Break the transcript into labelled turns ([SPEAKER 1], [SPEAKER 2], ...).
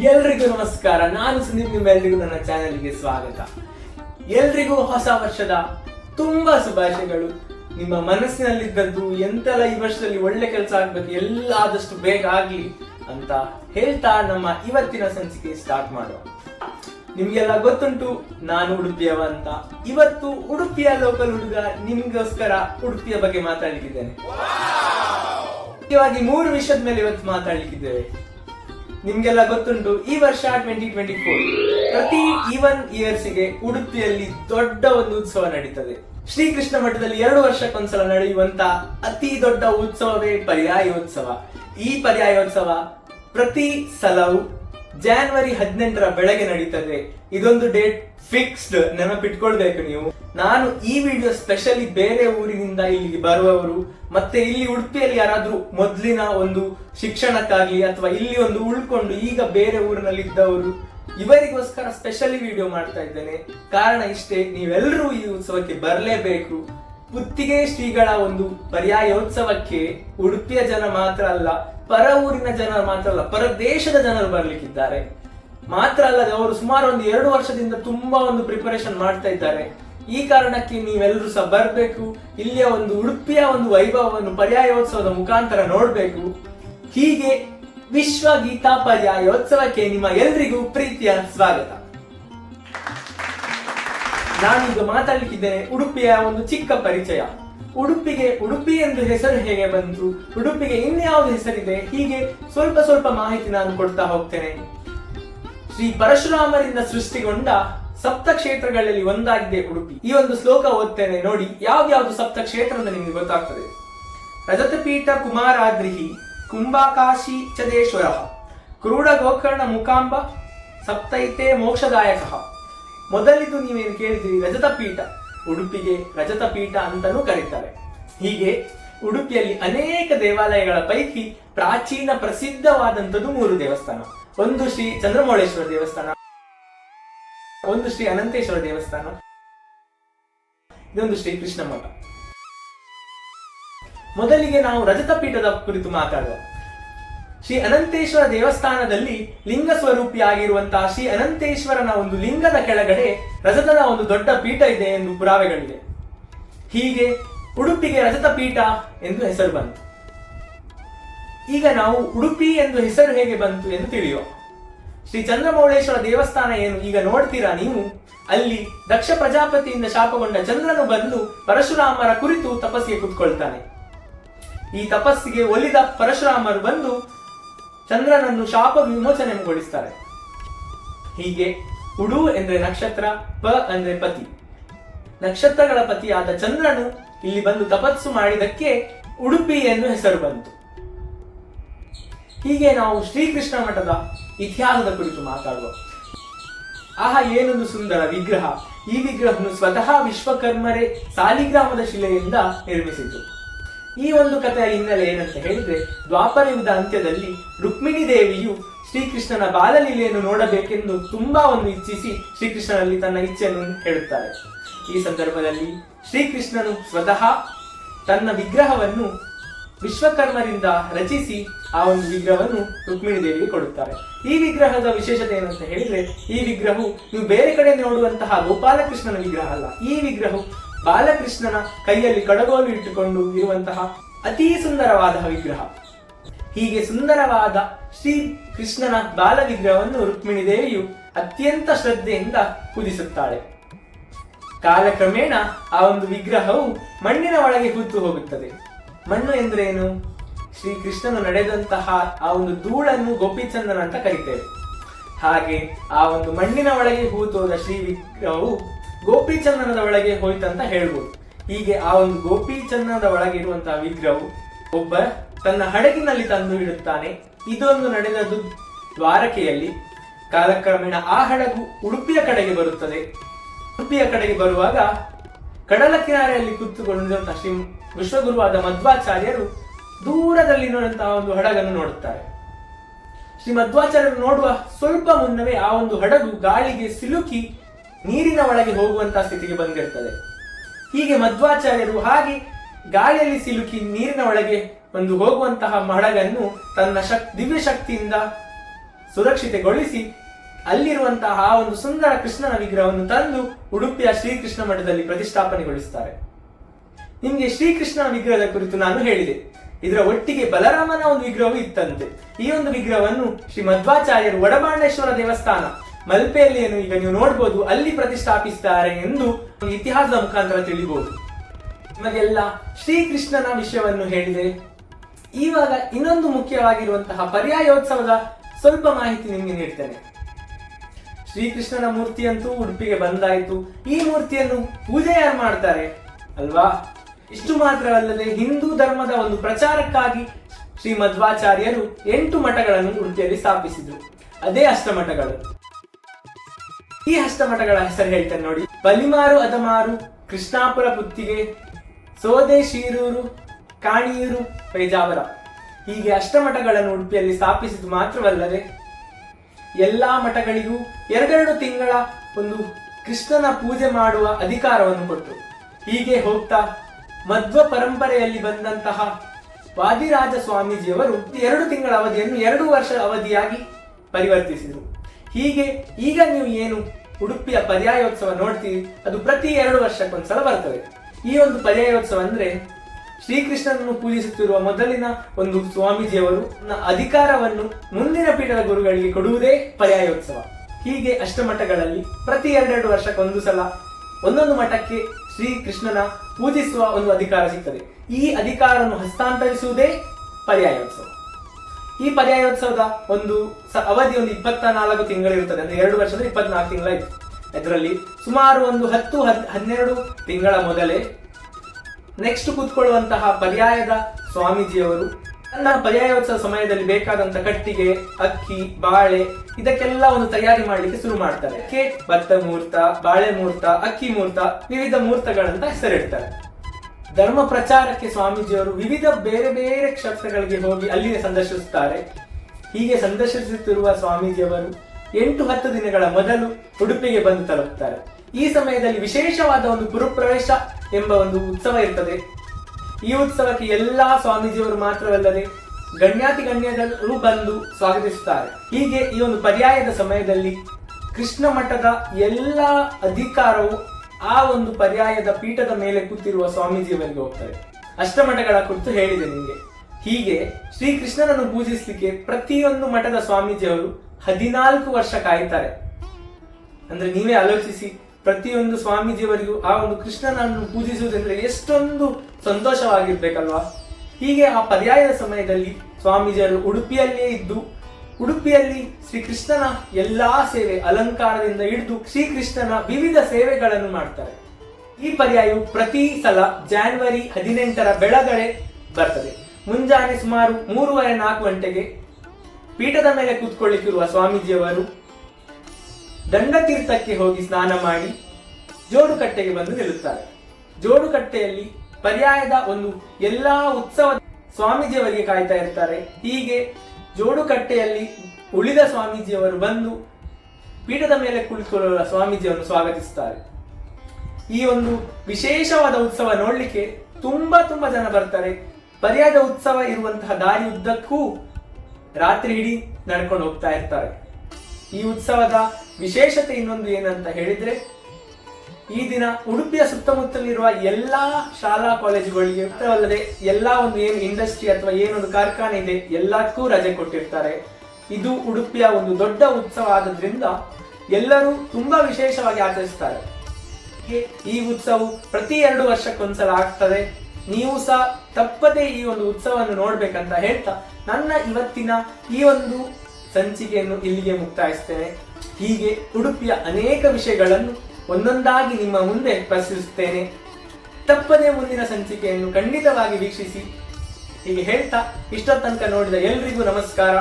[SPEAKER 1] ಎಲ್ರಿಗೂ ನಮಸ್ಕಾರ. ನಾನು ಸುನೀಲ್ ನಿಮ್ಮೆಲ್ಲರಿಗೂ ನನ್ನ ಚಾನೆಲ್ಗೆ ಸ್ವಾಗತ. ಎಲ್ರಿಗೂ ಹೊಸ ವರ್ಷದ ತುಂಬಾ ಶುಭಾಶಯಗಳು. ನಿಮ್ಮ ಮನಸ್ಸಿನಲ್ಲಿದ್ದದ್ದು ಎಂತೆಲ್ಲ ಈ ವರ್ಷದಲ್ಲಿ ಒಳ್ಳೆ ಕೆಲಸ ಆಗ್ಬೇಕು ಎಲ್ಲ ಆದಷ್ಟು ಬೇಗ ಆಗ್ಲಿ ಅಂತ ಹೇಳ್ತಾ ನಮ್ಮ ಇವತ್ತಿನ ಸಂಚಿಕೆ ಸ್ಟಾರ್ಟ್ ಮಾಡುವ ನಿಮ್ಗೆಲ್ಲ ಗೊತ್ತುಂಟು, ನಾನು ಉಡುಪಿಯವ ಅಂತ. ಇವತ್ತು ಉಡುಪಿಯ ಲೋಕಲ್ ಹುಡುಗ ನಿಮ್ಗೋಸ್ಕರ ಉಡುಪಿಯ ಬಗ್ಗೆ ಮಾತಾಡ್ಲಿಕ್ಕಿದ್ದೇನೆ. ಮುಖ್ಯವಾಗಿ ಮೂರು ವಿಷಯದ ಮೇಲೆ ಇವತ್ತು ಮಾತಾಡ್ಲಿಕ್ಕಿದ್ದೇವೆ. ನಿಮ್ಗೆಲ್ಲ ಗೊತ್ತುಂಟು, ಈ ವರ್ಷ ಟ್ವೆಂಟಿ ಟ್ವೆಂಟಿ ಫೋರ್ ಪ್ರತಿ ಈವನ್ ಇಯರ್ಸ್ಗೆ ಉಡುಪಿಯಲ್ಲಿ ದೊಡ್ಡ ಒಂದು ಉತ್ಸವ ನಡೀತದೆ. ಶ್ರೀಕೃಷ್ಣ ಮಠದಲ್ಲಿ ಎರಡು ವರ್ಷಕ್ಕೊಂದ್ಸಲ ನಡೆಯುವಂತ ಅತಿ ದೊಡ್ಡ ಉತ್ಸವವೇ ಪರ್ಯಾಯೋತ್ಸವ. ಈ ಪರ್ಯಾಯೋತ್ಸವ ಪ್ರತಿ ಸಲವು ಜಾನ್ವರಿ ಹದಿನೆಂಟರ ಬೆಳಗ್ಗೆ ನಡೀತದೆ. ಇದೊಂದು ಡೇಟ್ ಫಿಕ್ಸ್ಡ್ ನೆನಪಿಟ್ಕೊಳ್ಬೇಕು ನೀವು. ನಾನು ಈ ವಿಡಿಯೋ ಸ್ಪೆಷಲಿ ಬೇರೆ ಊರಿನಿಂದ ಇಲ್ಲಿಗೆ ಬರುವವರು, ಮತ್ತೆ ಇಲ್ಲಿ ಉಡುಪಿಯಲ್ಲಿ ಯಾರಾದ್ರೂ ಮೊದ್ಲಿನ ಒಂದು ಶಿಕ್ಷಣಕ್ಕಾಗಿ ಅಥವಾ ಇಲ್ಲಿ ಒಂದು ಉಳ್ಕೊಂಡು ಈಗ ಬೇರೆ ಊರಿನಲ್ಲಿ ಇದ್ದವರು ಇವರಿಗೋಸ್ಕರ ಸ್ಪೆಷಲಿ ವಿಡಿಯೋ ಮಾಡ್ತಾ ಇದ್ದೇನೆ. ಕಾರಣ ಇಷ್ಟೇ ನೀವೆಲ್ಲರೂ ಈ ಉತ್ಸವಕ್ಕೆ ಬರಲೇಬೇಕು. ಪುತ್ತಿಗೆ ಶ್ರೀಗಳ ಒಂದು ಪರ್ಯಾಯ ಉತ್ಸವಕ್ಕೆ ಉಡುಪಿಯ ಜನ ಮಾತ್ರ ಅಲ್ಲ, ಪರ ಊರಿನ ಜನರು ಮಾತ್ರ ಅಲ್ಲ, ಪರ ದೇಶದ ಜನರು ಬರ್ಲಿಕ್ಕಿದ್ದಾರೆ. ಮಾತ್ರ ಅಲ್ಲದೆ ಅವರು ಸುಮಾರು ಒಂದು ಎರಡು ವರ್ಷದಿಂದ ತುಂಬಾ ಒಂದು ಪ್ರಿಪರೇಷನ್ ಮಾಡ್ತಾ ಇದ್ದಾರೆ. ಈ ಕಾರಣಕ್ಕೆ ನೀವೆಲ್ಲರೂ ಸಹ ಬರಬೇಕು. ಇಲ್ಲಿಯ ಒಂದು ಉಡುಪಿಯ ಒಂದು ವೈಭವವನ್ನು, ಪರ್ಯಾಯೋತ್ಸವದ ಮುಖಾಂತರ ನೋಡಬೇಕು. ಹೀಗೆ ವಿಶ್ವ ಗೀತಾ ಪರ್ಯಾಯೋತ್ಸವಕ್ಕೆ ನಿಮ್ಮ ಎಲ್ರಿಗೂ ಪ್ರೀತಿಯ ಸ್ವಾಗತ. ನಾನೀಗ ಮಾತಾಡಲಿಕ್ಕಿದ್ದೇನೆ ಉಡುಪಿಯ ಒಂದು ಚಿಕ್ಕ ಪರಿಚಯ. ಉಡುಪಿಗೆ, ಉಡುಪಿ ಎಂದು ಹೆಸರು ಹೇಗೆ ಬಂತು? ಉಡುಪಿಗೆ ಇನ್ಯಾವುದು ಹೆಸರಿದೆ? ಹೀಗೆ ಸ್ವಲ್ಪ ಸ್ವಲ್ಪ ಮಾಹಿತಿ ನಾನು ಕೊಡ್ತಾ ಹೋಗ್ತೇನೆ. ಶ್ರೀ ಪರಶುರಾಮರಿಂದ ಸೃಷ್ಟಿಗೊಂಡ ಸಪ್ತ ಕ್ಷೇತ್ರಗಳಲ್ಲಿ ಒಂದಾಗಿದೆ ಉಡುಪಿ. ಈ ಒಂದು ಶ್ಲೋಕ ಓದ್ತೇನೆ ನೋಡಿ ಯಾವ್ಯಾವ್ದು ಸಪ್ತ ಕ್ಷೇತ್ರ ಅಂತ ನಿಮ್ಗೆ ಗೊತ್ತಾಗ್ತದೆ? ರಜತಪೀಠ ಕುಮಾರಾದ್ರಿಹಿ ಕುಂಭಾಕಾಶಿ ಚದೇಶ್ವರ. ಕ್ರೂಢ ಗೋಕರ್ಣ ಮುಖಾಂಬ ಸಪ್ತೈತೆ ಮೋಕ್ಷದಾಯಕ. ಮೊದಲಿದು ನೀವೇನು ಕೇಳಿದ್ರಿ ರಜತಪೀಠ. ಉಡುಪಿಗೆ ರಜತಪೀಠ ಅಂತಾನೂ ಕರೀತಾರೆ. ಹೀಗೆ ಉಡುಪಿಯಲ್ಲಿ ಅನೇಕ ದೇವಾಲಯಗಳ ಪೈಕಿ ಪ್ರಾಚೀನ ಪ್ರಸಿದ್ಧವಾದಂಥದ್ದು ಮೂರು ದೇವಸ್ಥಾನ. ಒಂದು ಶ್ರೀ ಚಂದ್ರಮೌಳೇಶ್ವರ ದೇವಸ್ಥಾನ. ಒಂದು ಶ್ರೀ ಅನಂತೇಶ್ವರ ದೇವಸ್ಥಾನ ಇದೊಂದು ಶ್ರೀ ಕೃಷ್ಣ ಮಠ. ಮೊದಲಿಗೆ ನಾವು ರಜತ ಪೀಠದ ಕುರಿತು ಮಾತಾಡುವ. ಶ್ರೀ ಅನಂತೇಶ್ವರ ದೇವಸ್ಥಾನದಲ್ಲಿ ಲಿಂಗ ಸ್ವರೂಪಿಯಾಗಿರುವಂತಹ ಶ್ರೀ ಅನಂತೇಶ್ವರನ ಒಂದು ಲಿಂಗದ ಕೆಳಗಡೆ ರಜತದ ಒಂದು ದೊಡ್ಡ ಪೀಠ ಇದೆ ಎಂದು ಪುರಾವೆಗಳಿವೆ. ಹೀಗೆ ಉಡುಪಿಗೆ ರಜತ ಪೀಠ ಎಂದು ಹೆಸರು ಬಂತು. ಈಗ ನಾವು ಉಡುಪಿ ಎಂದು ಹೆಸರು ಹೇಗೆ ಬಂತು ಎಂದು ತಿಳಿಯುವ. ಶ್ರೀ ಚಂದ್ರಮೌಳೇಶ್ವರ ದೇವಸ್ಥಾನ ಏನು? ಈಗ ನೋಡ್ತೀರಾ ನೀವು? ಅಲ್ಲಿ ದಕ್ಷ ಪ್ರಜಾಪತಿಯಿಂದ ಶಾಪಗೊಂಡ ಚಂದ್ರನು ಬಂದು ಪರಶುರಾಮರ ಕುರಿತು ತಪಸ್ಸಿಗೆ ಕುತ್ಕೊಳ್ತಾನೆ. ಈ ತಪಸ್ಸಿಗೆ ಒಲಿದ ಪರಶುರಾಮರು ಬಂದು ಚಂದ್ರನನ್ನು ಶಾಪ ವಿಮೋಚನೆಗೊಳಿಸ್ತಾರೆ. ಹೀಗೆ ಉಡು ಎಂದ್ರೆ ನಕ್ಷತ್ರ, ಪ ಅಂದ್ರೆ ಪತಿ. ನಕ್ಷತ್ರಗಳ ಪತಿಯಾದ ಚಂದ್ರನು ಇಲ್ಲಿ ಬಂದು ತಪಸ್ಸು ಮಾಡಿದಕ್ಕೆ ಉಡುಪಿ ಎಂದು ಹೆಸರು ಬಂತು. ಹೀಗೆ ನಾವು ಶ್ರೀಕೃಷ್ಣ ಮಠದ ಇತಿಹಾಸದ ಕುರಿತು ಮಾತಾಡುವ. ಆಹಾ, ಏನೊಂದು ಸುಂದರ ವಿಗ್ರಹ. ಈ ವಿಗ್ರಹವನ್ನು ಸ್ವತಃ ವಿಶ್ವಕರ್ಮರೇ ಸಾಲಿಗ್ರಾಮದ ಶಿಲೆಯಿಂದ ನಿರ್ಮಿಸಿತು. ಈ ಒಂದು ಕಥೆಯ ಹಿನ್ನೆಲೆ ಏನಂತ ಹೇಳಿದ್ರೆ, ದ್ವಾಪರ ಯುಗದ ಅಂತ್ಯದಲ್ಲಿ ರುಕ್ಮಿಣಿ ದೇವಿಯು ಶ್ರೀಕೃಷ್ಣನ ಬಾಲಲೀಲೆಯನ್ನು ನೋಡಬೇಕೆಂದು ತುಂಬಾ ಒಂದು ಇಚ್ಛಿಸಿ ಶ್ರೀಕೃಷ್ಣನಲ್ಲಿ ತನ್ನ ಇಚ್ಛೆಯನ್ನು ಹೇಳುತ್ತಾರೆ. ಈ ಸಂದರ್ಭದಲ್ಲಿ ಶ್ರೀಕೃಷ್ಣನು ಸ್ವತಃ ತನ್ನ ವಿಗ್ರಹವನ್ನು ವಿಶ್ವಕರ್ಮರಿಂದ ರಚಿಸಿ ಆ ಒಂದು ವಿಗ್ರಹವನ್ನು ರುಕ್ಮಿಣಿ ದೇವಿಗೆ ಕೊಡುತ್ತಾರೆ. ಈ ವಿಗ್ರಹದ ವಿಶೇಷತೆ ಏನಂತ ಹೇಳಿದ್ರೆ, ಈ ವಿಗ್ರಹವು ನೀವು ಬೇರೆ ಕಡೆ ನೋಡುವಂತಹ ಗೋಪಾಲಕೃಷ್ಣನ ವಿಗ್ರಹ ಅಲ್ಲ. ಈ ವಿಗ್ರಹವು ಬಾಲಕೃಷ್ಣನ ಕೈಯಲ್ಲಿ ಕಡಗೋಲು ಇಟ್ಟುಕೊಂಡು ಇರುವಂತಹ ಅತಿ ಸುಂದರವಾದ ವಿಗ್ರಹ. ಹೀಗೆ ಸುಂದರವಾದ ಶ್ರೀ ಕೃಷ್ಣನ ಬಾಲ ವಿಗ್ರಹವನ್ನು ರುಕ್ಮಿಣಿ ದೇವಿಯು ಅತ್ಯಂತ ಶ್ರದ್ಧೆಯಿಂದ ಪೂಜಿಸುತ್ತಾಳೆ. ಕಾಲಕ್ರಮೇಣ ಆ ಒಂದು ವಿಗ್ರಹವು ಮಣ್ಣಿನ ಒಳಗೆ ಹೂತು ಹೋಗುತ್ತದೆ. ಮಣ್ಣು ಎಂದ್ರೇನು? ಶ್ರೀ ಕೃಷ್ಣನು ನಡೆದಂತಹ ಆ ಒಂದು ಧೂಳನ್ನು ಗೋಪಿಚಂದನ ಅಂತ ಕರಿತೇವೆ. ಹಾಗೆ ಆ ಒಂದು ಮಣ್ಣಿನ ಒಳಗೆ ಹೂತೋದ ಶ್ರೀ ವಿಗ್ರಹವು ಗೋಪಿಚಂದನದ ಒಳಗೆ ಹೋಯ್ತಂತ ಹೇಳ್ಬೋದು. ಹೀಗೆ ಆ ಒಂದು ಗೋಪಿಚಂದನದ ಒಳಗೆ ಇರುವಂತಹ ವಿಗ್ರಹವು ಒಬ್ಬ ತನ್ನ ಹಡಗಿನಲ್ಲಿ ತಂದು ಇಡುತ್ತಾನೆ. ಇದೊಂದು ನಡೆದದ್ದು ದ್ವಾರಕೆಯಲ್ಲಿ. ಕಾಲಕ್ರಮೇಣ ಆ ಹಡಗು ಉಡುಪಿಯ ಕಡೆಗೆ ಬರುತ್ತದೆ. ಉಡುಪಿಯ ಕಡೆಗೆ ಬರುವಾಗ ಕಡಲ ಕಿನಾರೆಯಲ್ಲಿ ಕೂತುಕೊಂಡಿರುವಂತಹ ಶ್ರೀ ವಿಶ್ವಗುರುವಾದ ಮಧ್ವಾಚಾರ್ಯರು ದೂರದಲ್ಲಿ ಒಂದು ಹಡಗನ್ನು ನೋಡುತ್ತಾರೆ. ಶ್ರೀ ಮಧ್ವಾಚಾರ್ಯರು ನೋಡುವ ಸ್ವಲ್ಪ ಮುನ್ನವೇ ಆ ಒಂದು ಹಡಗು ಗಾಳಿಗೆ ಸಿಲುಕಿ ನೀರಿನ ಒಳಗೆ ಹೋಗುವಂತಹ ಸ್ಥಿತಿಗೆ ಬಂದಿರ್ತದೆ. ಹೀಗೆ ಮಧ್ವಾಚಾರ್ಯರು ಹಾಗೆ ಗಾಳಿಯಲ್ಲಿ ಸಿಲುಕಿ ನೀರಿನ ಒಳಗೆ ಒಂದು ಹೋಗುವಂತಹ ಹಡಗನ್ನು ತನ್ನ ಶಕ್, ದಿವ್ಯ ಶಕ್ತಿಯಿಂದ ಸುರಕ್ಷಿತಗೊಳಿಸಿ ಅಲ್ಲಿರುವಂತಹ ಆ ಒಂದು ಸುಂದರ ಕೃಷ್ಣನ ವಿಗ್ರಹವನ್ನು ತಂದು ಉಡುಪಿಯ ಶ್ರೀಕೃಷ್ಣ ಮಠದಲ್ಲಿ ಪ್ರತಿಷ್ಠಾಪನೆಗೊಳಿಸುತ್ತಾರೆ. ನಿಮ್ಗೆ ಶ್ರೀಕೃಷ್ಣ ವಿಗ್ರಹದ ಕುರಿತು ನಾನು ಹೇಳಿದೆ. ಇದರ ಒಟ್ಟಿಗೆ ಬಲರಾಮನ ಒಂದು ವಿಗ್ರಹವೂ ಇತ್ತಂತೆ. ಈ ಒಂದು ವಿಗ್ರಹವನ್ನು ಶ್ರೀ ಮಧ್ವಾಚಾರ್ಯರು ವಡಬಾಣೇಶ್ವರ ದೇವಸ್ಥಾನ ಮಲ್ಪೆಯಲ್ಲಿಯನ್ನು ಈಗ ನೀವು ನೋಡಬಹುದು ಅಲ್ಲಿ ಪ್ರತಿಷ್ಠಾಪಿಸಿದ್ದಾರೆ ಎಂದು ಇತಿಹಾಸದ ಮುಖಾಂತರ ತಿಳಿಬಹುದು ನಿಮಗೆಲ್ಲ ಶ್ರೀಕೃಷ್ಣನ ವಿಷಯವನ್ನು ಹೇಳಿದೆ ಇವಾಗ ಇನ್ನೊಂದು ಮುಖ್ಯವಾಗಿರುವಂತಹ ಪರ್ಯಾಯೋತ್ಸವದ ಸ್ವಲ್ಪ ಮಾಹಿತಿ ನಿಮಗೆ ನೀಡ್ತೇನೆ. ಶ್ರೀಕೃಷ್ಣನ ಮೂರ್ತಿಯಂತೂ ಉಡುಪಿಗೆ ಬಂದಾಯಿತು. ಈ ಮೂರ್ತಿಯನ್ನು ಪೂಜೆ ಯಾರು ಮಾಡ್ತಾರೆ, ಅಲ್ವಾ? ಇಷ್ಟು ಮಾತ್ರವಲ್ಲದೆ ಹಿಂದೂ ಧರ್ಮದ ಒಂದು ಪ್ರಚಾರಕ್ಕಾಗಿ ಶ್ರೀ ಮಧ್ವಾಚಾರ್ಯರು ಎಂಟು ಮಠಗಳನ್ನು ಉಡುಪಿಯಲ್ಲಿ ಸ್ಥಾಪಿಸಿದರು. ಅದೇ ಅಷ್ಟಮಠಗಳು. ಈ ಅಷ್ಟಮಠಗಳ ಹೆಸರು ಹೇಳ್ತೇನೆ ನೋಡಿ. ಬಲಿಮಾರು ಅದಮಾರು, ಕೃಷ್ಣಾಪುರ ಪುತ್ತಿಗೆ ಸೋದೆ ಶೀರೂರು, ಕಾಣಿಯೂರು, ಪೇಜಾವರ. ಹೀಗೆ ಅಷ್ಟಮಠಗಳನ್ನು ಉಡುಪಿಯಲ್ಲಿ ಸ್ಥಾಪಿಸಿದ್ದು ಮಾತ್ರವಲ್ಲದೆ ಎಲ್ಲಾ ಮಠಗಳಿಗೂ ಎರಡೆರಡು ತಿಂಗಳ ಒಂದು ಕೃಷ್ಣನ ಪೂಜೆ ಮಾಡುವ ಅಧಿಕಾರವನ್ನು ಕೊಟ್ಟರು. ಹೀಗೆ ಹೋಗ್ತಾ ಮಧ್ವ ಪರಂಪರೆಯಲ್ಲಿ ಬಂದಂತಹ ವಾದಿರಾಜ ಸ್ವಾಮೀಜಿಯವರು ಎರಡು ತಿಂಗಳ ಅವಧಿಯನ್ನು ಎರಡು ವರ್ಷ ಅವಧಿಯಾಗಿ ಪರಿವರ್ತಿಸಿದರು. ಹೀಗೆ ಈಗ ನೀವು ಏನು ಉಡುಪಿಯ ಪರ್ಯಾಯೋತ್ಸವ ನೋಡ್ತೀವಿ ಅದು ಪ್ರತಿ ಎರಡು ವರ್ಷಕ್ಕೊಂದ್ಸಲ ಬರ್ತವೆ ಈ ಒಂದು ಪರ್ಯಾಯೋತ್ಸವ ಅಂದ್ರೆ ಶ್ರೀಕೃಷ್ಣನನ್ನು ಪೂಜಿಸುತ್ತಿರುವ ಮೊದಲಿನ ಒಂದು ಸ್ವಾಮೀಜಿಯವರು ಅಧಿಕಾರವನ್ನು ಮುಂದಿನ ಪೀಠದ ಗುರುಗಳಿಗೆ ಕೊಡುವುದೇ ಪರ್ಯಾಯೋತ್ಸವ. ಹೀಗೆ ಅಷ್ಟಮಠಗಳಲ್ಲಿ ಪ್ರತಿ ಎರಡೆರಡು ವರ್ಷಕ್ಕೊಂದು ಸಲ ಒಂದೊಂದು ಮಠಕ್ಕೆ ಶ್ರೀಕೃಷ್ಣನ ಪೂಜಿಸುವ ಒಂದು ಅಧಿಕಾರ ಸಿಗ್ತದೆ. ಈ ಅಧಿಕಾರವನ್ನು ಹಸ್ತಾಂತರಿಸುವುದೇ ಪರ್ಯಾಯೋತ್ಸವ. ಈ ಪರ್ಯಾಯೋತ್ಸವದ ಒಂದು ಅವಧಿ ಒಂದು ಇಪ್ಪತ್ತ ನಾಲ್ಕು ತಿಂಗಳಿರುತ್ತದೆ ಅಂದ್ರೆ ಎರಡು ವರ್ಷದ ಇಪ್ಪತ್ನಾಲ್ಕು ತಿಂಗಳಾಯಿತು. ಅದರಲ್ಲಿ ಸುಮಾರು ಒಂದು ಹತ್ತು ಹನ್ನೆರಡು ತಿಂಗಳ ಮೊದಲೇ ನೆಕ್ಸ್ಟ್ ಕೂತ್ಕೊಳ್ಳುವಂತಹ ಪರ್ಯಾಯದ ಸ್ವಾಮೀಜಿಯವರು ತನ್ನ ಪರ್ಯಾಯೋತ್ಸವ ಸಮಯದಲ್ಲಿ ಬೇಕಾದಂತ ಕಟ್ಟಿಗೆ, ಅಕ್ಕಿ, ಬಾಳೆ ಇದಕ್ಕೆಲ್ಲ ಒಂದು ತಯಾರಿ ಮಾಡಲಿಕ್ಕೆ ಶುರು ಮಾಡ್ತಾರೆ. ಕೇಕ್ ಭತ್ತ ಮುಹೂರ್ತ, ಬಾಳೆ ಮುಹೂರ್ತ, ಅಕ್ಕಿ ಮುಹೂರ್ತ ವಿವಿಧ ಮುಹೂರ್ತಗಳಂತ ಹೆಸರಿಡ್ತಾರೆ. ಧರ್ಮ ಪ್ರಚಾರಕ್ಕೆ ಸ್ವಾಮೀಜಿಯವರು ವಿವಿಧ ಬೇರೆ ಬೇರೆ ಕ್ಷೇತ್ರಗಳಿಗೆ ಹೋಗಿ ಅಲ್ಲಿಗೆ ಸಂದರ್ಶಿಸುತ್ತಾರೆ. ಹೀಗೆ ಸಂದರ್ಶಿಸುತ್ತಿರುವ ಸ್ವಾಮೀಜಿಯವರು ಎಂಟು ಹತ್ತು ದಿನಗಳ ಮೊದಲು ಉಡುಪಿಗೆ ಬಂದು ತಲುಪುತ್ತಾರೆ ಈ ಸಮಯದಲ್ಲಿ ವಿಶೇಷವಾದ ಒಂದು ಗುರುಪ್ರವೇಶ ಎಂಬ ಒಂದು ಉತ್ಸವ ಇರ್ತದೆ. ಈ ಉತ್ಸವಕ್ಕೆ ಎಲ್ಲಾ ಸ್ವಾಮೀಜಿಯವರು ಮಾತ್ರವಲ್ಲದೆ ಗಣ್ಯಾತಿ ಗಣ್ಯರು ಬಂದು ಸ್ವಾಗತಿಸುತ್ತಾರೆ. ಹೀಗೆ ಈ ಒಂದು ಪರ್ಯಾಯದ ಸಮಯದಲ್ಲಿ ಕೃಷ್ಣ ಮಠದ ಎಲ್ಲ ಅಧಿಕಾರವು ಆ ಒಂದು ಪರ್ಯಾಯದ ಪೀಠದ ಮೇಲೆ ಕೂತಿರುವ ಸ್ವಾಮೀಜಿಯವರಿಗೆ ಹೋಗ್ತಾರೆ ಅಷ್ಟಮಠಗಳ ಕುರಿತು ಹೇಳಿದೆ ನಿಮಗೆ. ಹೀಗೆ ಶ್ರೀಕೃಷ್ಣನನ್ನು ಪೂಜಿಸಲಿಕ್ಕೆ ಪ್ರತಿಯೊಂದು ಮಠದ ಸ್ವಾಮೀಜಿಯವರು ಹದಿನಾಲ್ಕು ವರ್ಷ ಕಾಯ್ತಾರೆ ಅಂದ್ರೆ ನೀವೇ ಆಲೋಚಿಸಿ ಪ್ರತಿಯೊಂದು ಸ್ವಾಮೀಜಿಯವರಿಗೂ ಆ ಒಂದು ಕೃಷ್ಣನನ್ನು ಪೂಜಿಸುವುದೆಂದರೆ ಎಷ್ಟೊಂದು ಸಂತೋಷವಾಗಿರ್ಬೇಕಲ್ವಾ? ಹೀಗೆ ಆ ಪರ್ಯಾಯದ ಸಮಯದಲ್ಲಿ ಸ್ವಾಮೀಜಿಯರು ಉಡುಪಿಯಲ್ಲೇ ಇದ್ದು, ಉಡುಪಿಯಲ್ಲಿ ಶ್ರೀಕೃಷ್ಣನ ಎಲ್ಲಾ ಸೇವೆ ಅಲಂಕಾರದಿಂದ ಹಿಡಿದು ಶ್ರೀಕೃಷ್ಣನ ವಿವಿಧ ಸೇವೆಗಳನ್ನು ಮಾಡ್ತಾರೆ. ಈ ಪರ್ಯಾಯವು ಪ್ರತಿ ಸಲ ಜಾನ್ವರಿ ಹದಿನೆಂಟರ ಬೆಳಗಡೆ ಬರ್ತದೆ. ಮುಂಜಾನೆ ಸುಮಾರು ಮೂರುವರೆ ನಾಲ್ಕು ಗಂಟೆಗೆ ಪೀಠದ ಮೇಲೆ ಕೂತ್ಕೊಳ್ಳುತ್ತಿರುವ ಸ್ವಾಮೀಜಿಯವರು ದಂಡತೀರ್ಥಕ್ಕೆ ಹೋಗಿ ಸ್ನಾನ ಮಾಡಿ ಜೋಡುಕಟ್ಟೆಗೆ ಬಂದು ನಿಲ್ಲುತ್ತಾರೆ. ಜೋಡುಕಟ್ಟೆಯಲ್ಲಿ ಪರ್ಯಾಯದ ಒಂದು ಎಲ್ಲಾ ಉತ್ಸವ ಸ್ವಾಮೀಜಿಯವರಿಗೆ ಕಾಯ್ತಾ ಇರ್ತಾರೆ. ಹೀಗೆ ಜೋಡುಕಟ್ಟೆಯಲ್ಲಿ ಉಳಿದ ಸ್ವಾಮೀಜಿಯವರು ಬಂದು ಪೀಠದ ಮೇಲೆ ಕುಳಿತುಕೊಳ್ಳುವ ಸ್ವಾಮೀಜಿಯನ್ನು ಸ್ವಾಗತಿಸುತ್ತಾರೆ. ಈ ಒಂದು ವಿಶೇಷವಾದ ಉತ್ಸವ ನೋಡ್ಲಿಕ್ಕೆ ತುಂಬಾ ತುಂಬಾ ಜನ ಬರ್ತಾರೆ. ಪರ್ಯಾಯದ ಉತ್ಸವ ಇರುವಂತಹ ದಾರಿ ಉದ್ದಕ್ಕೂ ರಾತ್ರಿ ಇಡೀ ನಡ್ಕೊಂಡು ಹೋಗ್ತಾ ಇರ್ತಾರೆ. ಈ ಉತ್ಸವದ ವಿಶೇಷತೆ ಇನ್ನೊಂದು ಏನಂತ ಹೇಳಿದ್ರೆ, ಈ ದಿನ ಉಡುಪಿಯ ಸುತ್ತಮುತ್ತಲಿರುವ ಎಲ್ಲಾ ಶಾಲಾ ಕಾಲೇಜುಗಳಿಗೆ ಅಲ್ಲದೆ ಎಲ್ಲಾ ಒಂದು ಏನು ಇಂಡಸ್ಟ್ರಿ ಅಥವಾ ಏನೊಂದು ಕಾರ್ಖಾನೆ ಇದೆ ಎಲ್ಲಕ್ಕೂ ರಜೆ ಕೊಟ್ಟಿರ್ತಾರೆ. ಇದು ಉಡುಪಿಯ ಒಂದು ದೊಡ್ಡ ಉತ್ಸವ ಆದ್ರಿಂದ ಎಲ್ಲರೂ ತುಂಬಾ ವಿಶೇಷವಾಗಿ ಆಚರಿಸ್ತಾರೆ. ಈ ಉತ್ಸವವು ಪ್ರತಿ ಎರಡು ವರ್ಷಕ್ಕೊಂದ್ಸಲ ಆಗ್ತದೆ. ನೀವು ಸಹ ತಪ್ಪದೇ ಈ ಒಂದು ಉತ್ಸವವನ್ನು ನೋಡ್ಬೇಕಂತ ಹೇಳ್ತಾ ನನ್ನ ಇವತ್ತಿನ ಈ ಒಂದು ಸಂಚಿಕೆಯನ್ನು ಇಲ್ಲಿಗೆ ಮುಕ್ತಾಯಿಸ್ತೇನೆ. ಹೀಗೆ ಉಡುಪಿಯ ಅನೇಕ ವಿಷಯಗಳನ್ನು ಒಂದೊಂದಾಗಿ ನಿಮ್ಮ ಮುಂದೆ ಪ್ರಶ್ನಿಸುತ್ತೇನೆ ತಪ್ಪದೇ ಮುಂದಿನ ಸಂಚಿಕೆಯನ್ನು ಖಂಡಿತವಾಗಿ ವೀಕ್ಷಿಸಿ. ಹೀಗೆ ಹೇಳ್ತಾ ಇಷ್ಟ ತನಕ ನೋಡಿದ ಎಲ್ರಿಗೂ ನಮಸ್ಕಾರ.